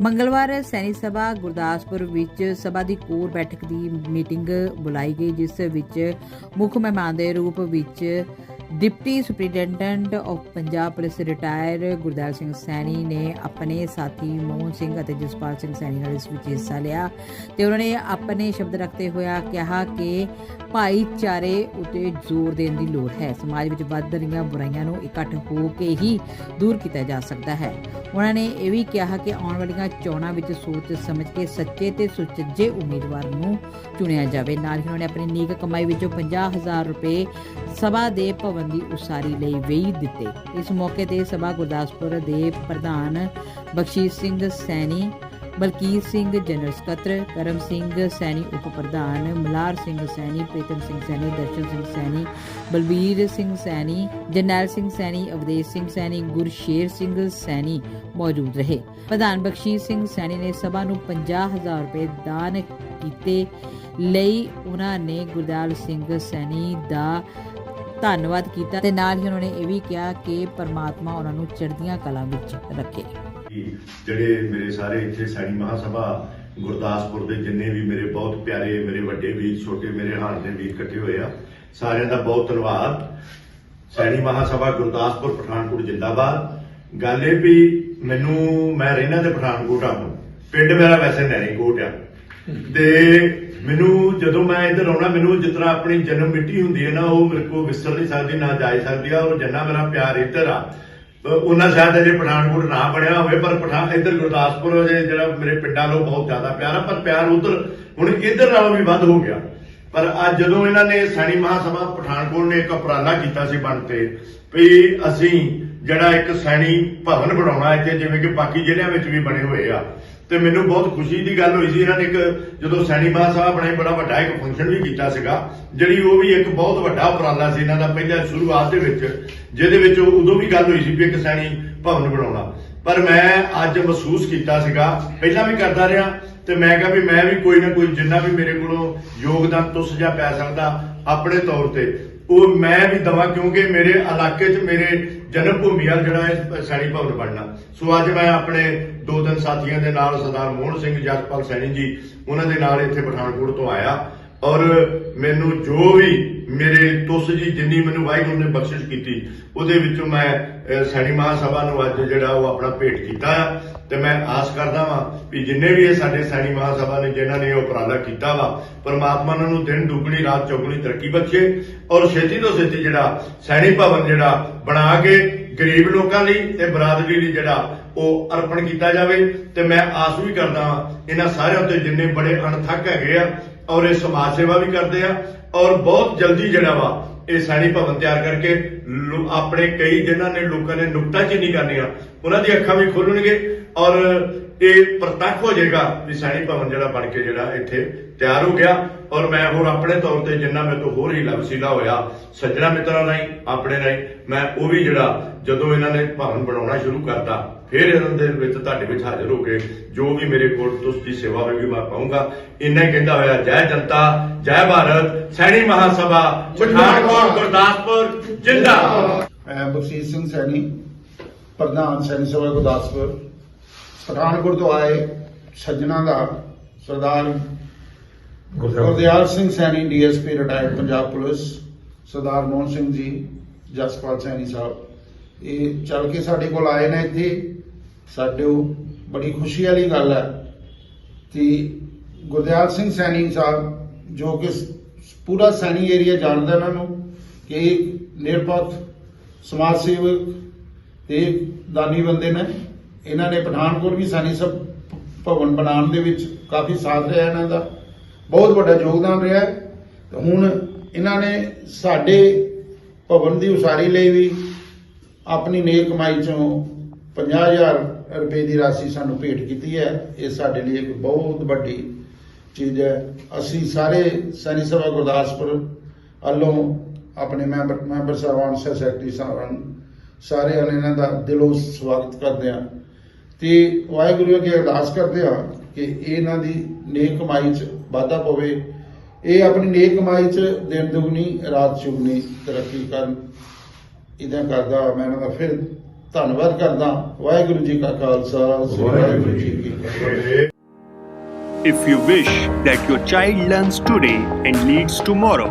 ਮੰਗਲਵਾਰ ਸੈਨਿਕ ਸਭਾ ਗੁਰਦਾਸਪੁਰ ਵਿੱਚ ਸਭਾ ਦੀ ਕੋਰ ਬੈਠਕ ਦੀ ਮੀਟਿੰਗ ਬੁਲਾਈ ਗਈ, ਜਿਸ ਵਿੱਚ ਮੁੱਖ ਮਹਿਮਾਨ ਦੇ ਰੂਪ ਵਿੱਚ deputy superintendent of Punjab police retire Gurdial Singh Saini ਨੇ ਆਪਣੇ ਸਾਥੀ ਮੋਹਨ ਸਿੰਘ ਅਤੇ ਜਸਪਾਲ ਸਿੰਘ ਸੈਣੀ ਨਾਲ ਇਸ ਵਿੱਚ ਹਿੱਸਾ ਲਿਆ ਤੇ ਉਹਨਾਂ ਨੇ ਆਪਣੇ ਸ਼ਬਦ ਰੱਖਦੇ ਹੋਇਆ ਕਿਹਾ ਕਿ ਭਾਈਚਾਰੇ ਉਤੇ ਜ਼ੋਰ ਦੇਣ ਦੀ ਲੋੜ ਹੈ। ਸਮਾਜ ਵਿੱਚ ਵੱਧ ਰਹੀਆਂ ਬੁਰਾਈਆਂ ਨੂੰ ਇਕੱਠ ਹੋ ਕੇ ਹੀ ਦੂਰ ਕੀਤਾ ਜਾ ਸਕਦਾ ਹੈ। ਉਹਨਾਂ ਨੇ ਇਹ ਵੀ ਕਿਹਾ ਕਿ ਆਉਣ ਵਾਲੀਆਂ ਚੋਣਾਂ ਵਿੱਚ ਸੋਚ ਸਮਝ ਕੇ ਸੱਚੇ ਤੇ ਸੁਚੱਜੇ ਉਮੀਦਵਾਰ ਨੂੰ ਚੁਣਿਆ ਜਾਵੇ। ਨਾਲ ਹੀ ਉਹਨਾਂ ਨੇ ਆਪਣੀ ਨੀਕ ਕਮਾਈ ਵਿੱਚੋਂ 50000 ਰੁਪਏ ਸਭਾ ਦੇ ਭਵਨ ਦੀ ਉਸਾਰੀ ਲਈ ਵੇਈ ਦਿੱਤੇ। ਇਸ ਮੌਕੇ ਤੇ ਸਭਾ ਗੁਰਦਾਸਪੁਰ ਦੇ ਪ੍ਰਧਾਨ ਬਖਸ਼ੀਸ਼ ਸਿੰਘ ਸੈਣੀ, ਬਲਕੀਰ ਸਿੰਘ ਜਨਰਲ ਸਕੱਤਰ, ਕਰਮ ਸਿੰਘ ਸੈਣੀ ਉਪ ਪ੍ਰਧਾਨ, ਮਲਾਰ ਸਿੰਘ ਸੈਣੀ, ਪ੍ਰੀਤਮ ਸਿੰਘ ਸੈਣੀ, ਦਰਸ਼ਨ ਸਿੰਘ ਸੈਣੀ ਬਲਬੀਰ ਸਿੰਘ ਸੈਣੀ, ਜਰਨੈਲ ਸਿੰਘ ਸੈਣੀ, ਅਵਦੇਸ਼ ਸਿੰਘ ਸੈਣੀ, ਗੁਰਸ਼ੇਰ ਸਿੰਘ ਸੈਣੀ ਮੌਜੂਦ ਰਹੇ। ਪ੍ਰਧਾਨ ਬਖਸ਼ੀਸ਼ ਸਿੰਘ ਸੈਣੀ ਨੇ ਸਭਾ ਨੂੰ 50000 ਰੁਪਏ ਦਾਨ ਕੀਤੇ ਲਈ ਉਹਨਾਂ ਨੇ ਗੁਰਦਾਲ ਸਿੰਘ ਸੈਣੀ ਦਾ ਧੰਨਵਾਦ ਕੀਤਾ ਤੇ ਨਾਲ ਹੀ ਉਹਨਾਂ ਨੇ ਇਹ ਵੀ ਕਿਹਾ ਕਿ ਪਰਮਾਤਮਾ ਉਹਨਾਂ ਨੂੰ ਚੜ੍ਹਦੀਆਂ ਕਲਾ ਵਿੱਚ ਰੱਖੇ। ਜਿਹੜੇ ਮੇਰੇ ਸਾਰੇ ਇੱਥੇ ਸਾਡੀ ਮਹਾਸਭਾ ਗੁਰਦਾਸਪੁਰ ਦੇ ਜਿੰਨੇ ਵੀ ਮੇਰੇ ਬਹੁਤ ਪਿਆਰੇ, ਮੇਰੇ ਵੱਡੇ ਵੀਰ, ਛੋਟੇ ਮੇਰੇ ਹਾਲ ਦੇ ਵੀਰ ਇਕੱਠੇ ਹੋਏ ਆ, ਸਾਰਿਆਂ ਦਾ ਬਹੁਤ ਧੰਨਵਾਦ। ਸੈਣੀ ਮਹਾਸਭਾ ਗੁਰਦਾਸਪੁਰ, ਪਠਾਨਕੋਟ, ਜਿੰਦਾਬਾਦ। ਗੱਲ ਇਹ ਵੀ ਮੈਨੂੰ, ਮੈਂ ਰਹਿਣਾ ਤੇ ਪਠਾਨਕੋਟ ਆ ਹੁਣ ਪਿੰਡ ਮੇਰਾ ਵੈਸੇ ਨੈਣੀਕੋਟ ਆ। ਤੇ ਮੈਨੂੰ ਜਦੋਂ ਮੈਂ ਇੱਧਰ ਆਉਣਾ, ਮੈਨੂੰ ਜਿਸ ਤਰ੍ਹਾਂ ਆਪਣੀ ਜਨਮ ਮਿੱਟੀ ਹੁੰਦੀ ਹੈ ਨਾ, ਉਹ ਮੇਰੇ ਕੋਲ ਵਿਸਰ ਨਹੀਂ ਸਕਦੀ, ਨਾ ਜਾ ਸਕਦੀ, ਆ ਔਰ ਜੰਨਾ ਮੇਰਾ ਪਿਆਰ ਇੱਧਰ ਆ ਉਹਨਾਂ ਸ਼ਾਇਦ ਅਜੇ ਪਠਾਨਕੋਟ ਨਾ ਬਣਿਆ ਹੋਵੇ, ਪਰ ਪਠਾਨ ਇੱਧਰ ਗੁਰਦਾਸਪੁਰ ਜਿਹੜਾ ਮੇਰੇ ਪਿੰਡਾਂ ਨਾਲੋਂ ਬਹੁਤ ਜ਼ਿਆਦਾ ਪਿਆਰ ਆ, ਪਰ ਪਿਆਰ ਉਧਰ, ਹੁਣ ਇੱਧਰ ਨਾਲੋਂ ਵੀ ਵੱਧ ਹੋ ਗਿਆ। ਪਰ ਅੱਜ ਜਦੋਂ ਇਹਨਾਂ ਨੇ ਸੈਣੀ ਮਹਾਸਭਾ ਪਠਾਨਕੋਟ ਨੇ ਇੱਕ ਉਪਰਾਲਾ ਕੀਤਾ ਸੀ ਬਣ ਤੇ, ਵੀ ਅਸੀਂ ਜਿਹੜਾ ਇੱਕ ਸੈਣੀ ਭਵਨ ਬਣਾਉਣਾ ਇੱਥੇ, ਜਿਵੇਂ ਕਿ ਬਾਕੀ ਜ਼ਿਲ੍ਹਿਆਂ ਵਿੱਚ ਵੀ ਬਣੇ ਹੋਏ ਆ ਤੇ ਮੈਨੂੰ ਬਹੁਤ ਖੁਸ਼ੀ ਦੀ ਗੱਲ ਹੋਈ ਸੀ, ਇਹਨਾਂ ਨੇ ਇੱਕ ਜਦੋਂ ਸੈਣੀ ਮਹਾਸਭਾ ਬਣਾਈ ਬੜਾ ਵੱਡਾ ਇੱਕ ਫੰਕਸ਼ਨ ਵੀ ਕੀਤਾ ਸੀਗਾ, ਜਿਹੜੀ ਉਹ ਵੀ ਇੱਕ ਬਹੁਤ ਵੱਡਾ ਉਪਰਾਲਾ ਸੀ ਇਹਨਾਂ ਦਾ ਪਹਿਲਾਂ ਸ਼ੁਰੂਆਤ ਦੇ ਵਿੱਚ, ਜਿਹਦੇ ਵਿੱਚ ਉਦੋਂ ਵੀ ਗੱਲ ਹੋਈ ਸੀ ਵੀ ਇੱਕ ਸੈਣੀ ਭਵਨ ਬਣਾਉਣਾ। ਪਰ ਮੈਂ ਅੱਜ ਮਹਿਸੂਸ ਕੀਤਾ ਸੀਗਾ, ਪਹਿਲਾਂ ਵੀ ਕਰਦਾ ਰਿਹਾ ਤੇ ਮੈਂ ਕਿਹਾ ਵੀ ਮੈਂ ਵੀ ਕੋਈ ਨਾ ਕੋਈ ਜਿੰਨਾ ਵੀ ਮੇਰੇ ਕੋਲੋਂ ਯੋਗਦਾਨ ਤੁਸ ਜਾਂ ਪੈ ਸਕਦਾ, ਆਪਣੇ ਤੌਰ ਤੇ। ਉਹ ਮੈਂ ਵੀ ਦਵਾਂ ਕਿਉਂਕਿ ਮੇਰੇ ਇਲਾਕੇ 'ਚ ਮੇਰੇ ਜਨਮ ਭੂਮੀ ਆ ਜਿਹੜਾ ਇਹ ਸੈਣੀ ਭਵਨ ਬਣਨਾ। ਸੋ ਅੱਜ ਮੈਂ ਆਪਣੇ ਦੋ ਤਿੰਨ ਸਾਥੀਆਂ ਦੇ ਨਾਲ ਸਰਦਾਰ ਮੋਹਨ ਸਿੰਘ ਜਸਪਾਲ ਸੈਣੀ ਜੀ, ਉਹਨਾਂ ਦੇ ਨਾਲ ਇੱਥੇ ਪਠਾਨਕੋਟ ਤੋਂ ਆਇਆ। ਔਰ ਮੈਨੂੰ ਜੋ ਵੀ ਮੇਰੇ ਤੁਸ ਜੀ ਜਿੰਨੀ ਮੈਨੂੰ ਵਾਹਿਗੁਰੂ ਨੇ ਬਖਸ਼ਿਸ਼ ਕੀਤੀ ਉਹਦੇ ਵਿੱਚੋਂ ਮੈਂ ਅਹ, ਸੈਣੀ ਮਹਾਸਭਾ ਨੂੰ ਅੱਜ ਜਿਹੜਾ ਉਹ ਆਪਣਾ ਭੇਟ ਕੀਤਾ ਆ। ਤੇ ਮੈਂ ਆਸ ਕਰਦਾ ਵਾਂ ਵੀ ਜਿੰਨੇ ਵੀ ਇਹ ਸਾਡੇ ਸੈਣੀ ਮਹਾਸਭਾ ਨੇ ਜਿਨ੍ਹਾਂ ਨੇ ਇਹ ਉਪਰਾਲਾ ਕੀਤਾ ਵਾ ਪਰਮਾਤਮਾ ਉਹਨਾਂ ਨੂੰ ਦਿਨ ਦੁੱਗਣੀ ਰਾਤ ਚੌਗਣੀ ਤਰੱਕੀ ਬਖਸ਼ੇ। ਔਰ ਛੇਤੀ ਤੋਂ ਛੇਤੀ ਜਿਹੜਾ ਸੈਣੀ ਭਵਨ ਜਿਹੜਾ ਬਣਾ ਕੇ ਗਰੀਬ ਲੋਕਾਂ ਲਈ ਤੇ ਬਰਾਦਰੀ ਲਈ ਜਿਹੜਾ ਉਹ ਅਰਪਣ ਕੀਤਾ ਜਾਵੇ ਤੇ ਮੈਂ ਆਸ ਵੀ ਕਰਦਾ ਵਾਂ ਇਹਨਾਂ ਸਾਰਿਆਂ ਉੱਤੇ ਜਿੰਨੇ ਬੜੇ ਅਣਥੱਕ ਹੈਗੇ ਆ ਔਰ ਇਹ ਸਮਾਜ ਸੇਵਾ ਵੀ ਕਰਦੇ ਆ ਔਰ ਬਹੁਤ ਜਲਦੀ ਜਿਹੜਾ ਵਾ ਇਹ ਸੈਣੀ ਭਵਨ ਤਿਆਰ ਕਰਕੇ ਆਪਣੇ ਕਈ ਜਿਨ੍ਹਾਂ ਨੇ ਲੋਕਾਂ ਨੇ ਨੁਕਤਾਚੀਨੀ ਕਰਨੀ ਕਰਨੀਆਂ, ਉਹਨਾਂ ਦੀ ਅੱਖਾਂ ਵੀ ਖੋਲਣਗੇ ਔਰ ਇਹ ਪ੍ਰਤੱਖ ਹੋ ਜਾਏਗਾ ਵੀ ਸੈਣੀ ਭਵਨ ਜਿਹੜਾ ਬਣ ਕੇ ਜਿਹੜਾ ਇੱਥੇ ਤਿਆਰ ਹੋ ਗਿਆ। ਔਰ ਮੈਂ ਹੋਰ ਆਪਣੇ ਤੌਰ ਤੇ ਜਿੰਨਾ ਮੇਰੇ ਤੋਂ ਹੋਰ ਹੀ ਲਵਸੀਲਾ ਹੋਇਆ, ਸੱਜਣਾ ਮਿੱਤਰਾਂ ਰਾਹੀਂ, ਆਪਣੇ ਰਾਹੀਂ, ਮੈਂ ਉਹ ਵੀ ਜਿਹੜਾ ਜਦੋਂ ਇਹਨਾਂ ਨੇ ਭਵਨ ਬਣਾਉਣਾ ਸ਼ੁਰੂ ਕਰਤਾ, ਫਿਰ ਇਹਨਾਂ ਦੇ ਵਿੱਚ ਤੁਹਾਡੇ ਵਿੱਚ ਹਾਜ਼ਰ ਹੋ ਕੇ ਜੋ ਵੀ ਮੇਰੇ ਕੋਲ ਤੁਸ ਸੇਵਾ ਹੋਵੇਗੀ ਮੈਂ ਪਾਉਂਗਾ। ਇੰਨਾ ਹੀ ਕਹਿੰਦਾ ਹੋਇਆ, ਜੈ ਜਨਤਾ, ਜੈ ਭਾਰਤ ਸੈਣੀ ਮਹਾਸਭਾ, ਪਠਾਨਕੋਟ, ਗੁਰਦਾਸਪੁਰ ਮੈਂ ਬਖਸ਼ੀਸ਼ ਸਿੰਘ ਸੈਣੀ ਪ੍ਰਧਾਨ ਸੈਣੀ ਸਭਾ ਗੁਰਦਾਸਪੁਰ ਪਠਾਨਕੋਟ ਤੋਂ ਆਏ ਸੱਜਣਾ ਦਾ Sardar Gurdial Singh Saini DSP retired Punjab police Sardar Mohan Singh ji Jaspal Saini ਸਾਹਿਬ। ਇਹ ਚੱਲ ਕੇ ਸਾਡੇ ਕੋਲ ਆਏ ਨੇ ਇੱਥੇ। ਸਾਡੇ ਉਹ ਬੜੀ ਖੁਸ਼ੀ ਵਾਲੀ ਗੱਲ ਹੈ ਕਿ ਗੁਰਦਿਆਲ ਸਿੰਘ ਸੈਣੀ ਸਾਹਿਬ ਜੋ ਕਿ ਪੂਰਾ ਸੈਣੀ ਏਰੀਆ ਜਾਣਦਾ ਇਹਨਾਂ ਨੂੰ ਕਿ ਇਹ ਨਿਰਪੱਖ, ਸਮਾਜ ਸੇਵਕ ਤੇ ਦਾਨੀ ਬੰਦੇ ਨੇ ਇਹਨਾਂ ਨੇ ਪਠਾਨਕੋਟ ਵੀ ਸੈਣੀ ਸਭ ਭਵਨ ਬਣਾਉਣ ਦੇ ਵਿੱਚ ਕਾਫੀ ਸਾਥ ਰਿਹਾ ਇਹਨਾਂ ਦਾ। ਬਹੁਤ ਵੱਡਾ ਯੋਗਦਾਨ ਰਿਹਾ। ਹੈ। ਤੇ ਹੁਣ ਇਹਨਾਂ ਨੇ ਸਾਡੇ ਭਵਨ ਦੀ ਉਸਾਰੀ ਲਈ ਵੀ ਆਪਣੀ ਨੇਕ ਕਮਾਈ ਚੋਂ 50000 ਰੁਪਏ ਦੀ ਰਾਸ਼ੀ ਸਾਨੂੰ ਭੇਟ ਕੀਤੀ ਹੈ। ਇਹ ਸਾਡੇ ਲਈ ਇੱਕ ਬਹੁਤ ਵੱਡੀ ਚੀਜ਼ ਹੈ। ਅਸੀਂ ਸਾਰੇ ਸੈਨੀ ਸਭਾ ਗੁਰਦਾਸਪੁਰ ਵੱਲੋਂ ਆਪਣੇ ਮੈਂਬਰ ਮੈਂਬਰ ਸਾਹਿਬਾਨ ਸੈਕਟਰੀ ਸਾਹਿਬਾਨ ਸਾਰਿਆਂ ਨੇ ਇਹਨਾਂ ਦਾ ਦਿਲੋਂ ਸਵਾਗਤ ਕਰਦੇ ਹਾਂ। ਤੇ ਵਾਹਿਗੁਰੂ ਅੱਗੇ ਅਰਦਾਸ ਕਰਦੇ ਹਾਂ ਕਿ ਇਹਨਾਂ ਦੀ ਨੇਕ ਕਮਾਈ 'ਚ ਵਾਧਾ ਪਵੇ। ਇਹ ਆਪਣੀ ਨੇਕ ਕਮਾਈ 'ਚ ਦਿਨ ਦੁਗਣੀ ਰਾਤ ਚੁਗਣੀ ਤਰੱਕੀ ਕਰਨ। ਇਦਾਂ ਕਰਦਾ ਮੈਂ ਇਹਨਾਂ ਦਾ ਫਿਰ ਧੰਨਵਾਦ ਕਰਦਾ। ਵਾਹਿਗੁਰੂ ਜੀ ਕਾ ਖਾਲਸਾ ਵਾਹਿਗੁਰੂ ਜੀ ਕੀ ਫਤਿਹ। If you wish that your child learns today and leads tomorrow,